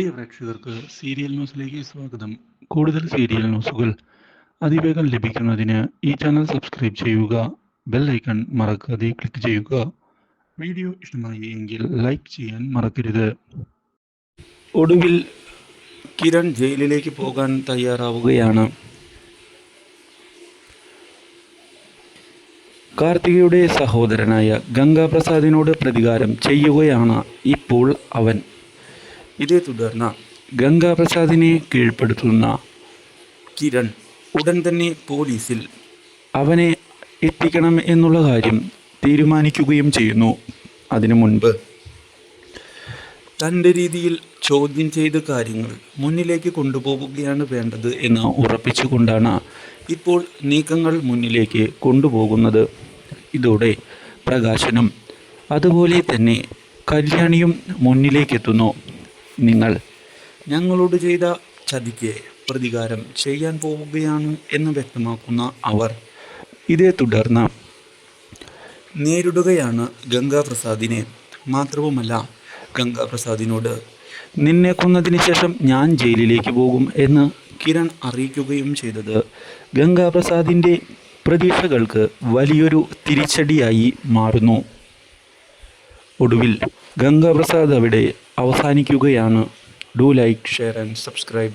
പ്രിയ പ്രേക്ഷകർക്ക് സീരിയൽ ന്യൂസിലേക്ക് സ്വാഗതം. കൂടുതൽ സീരിയൽ ന്യൂസുകൾ അതിവേഗം ലഭിക്കുന്നതിന് ഈ ചാനൽ സബ്സ്ക്രൈബ് ചെയ്യുക ബെൽ ഐക്കൺ മറക്കാതെ ക്ലിക്ക് ചെയ്യുക. വീഡിയോ ഇഷ്ടമായി എങ്കിൽ ലൈക്ക് ചെയ്യാൻ മറക്കരുത്. ഒടുവിൽ കിരൺ ജയിലിലേക്ക് പോകാൻ തയ്യാറാവുകയാണ്. കാർത്തികയുടെ സഹോദരനായ ഗംഗാപ്രസാദിനോട് പ്രതികാരം ചെയ്യുകയാണ് ഇപ്പോൾ അവൻ. ഇതേ തുടർന്ന് ഗംഗാപ്രസാദിനെ കീഴ്പ്പെടുത്തുന്ന കിരൺ ഉടൻ തന്നെ പോലീസിൽ അവനെ എത്തിക്കണം എന്നുള്ള കാര്യം തീരുമാനിക്കുകയും ചെയ്യുന്നു. അതിനു മുൻപ് തന്റെ രീതിയിൽ ചോദ്യം ചെയ്ത കാര്യങ്ങൾ മുന്നിലേക്ക് കൊണ്ടുപോവുകയാണ് വേണ്ടത് എന്ന് ഉറപ്പിച്ചുകൊണ്ടാണ് ഇപ്പോൾ നീക്കങ്ങൾ മുന്നിലേക്ക് കൊണ്ടുപോകുന്നത്. ഇതോടെ പ്രകാശനം. അതുപോലെ തന്നെ കല്യാണിയും മുന്നിലേക്കെത്തുന്നു. നിങ്ങൾ. ഞങ്ങളോട് ചെയ്ത ചതിക്ക് പ്രതികാരം ചെയ്യാൻ പോവുകയാണ് എന്ന് വ്യക്തമാക്കുന്ന അവർ ഇതേ തുടർന്ന് നേരിടുകയാണ് ഗംഗാപ്രസാദിനെ. മാത്രവുമല്ല ഗംഗാപ്രസാദിനോട് നിന്നെ കൊന്നതിന് ശേഷം ഞാൻ ജയിലിലേക്ക് പോകും എന്ന് കിരൺ അറിയിക്കുകയും ചെയ്തത്. ഗംഗാപ്രസാദിന്റെ പ്രതീക്ഷകൾക്ക് വലിയൊരു തിരിച്ചടിയായി മാറുന്നു. ഒടുവിൽ ഗംഗാപ്രസാദ് അവിടെ അവസാനിക്കുകയാണ്. Do like share and subscribe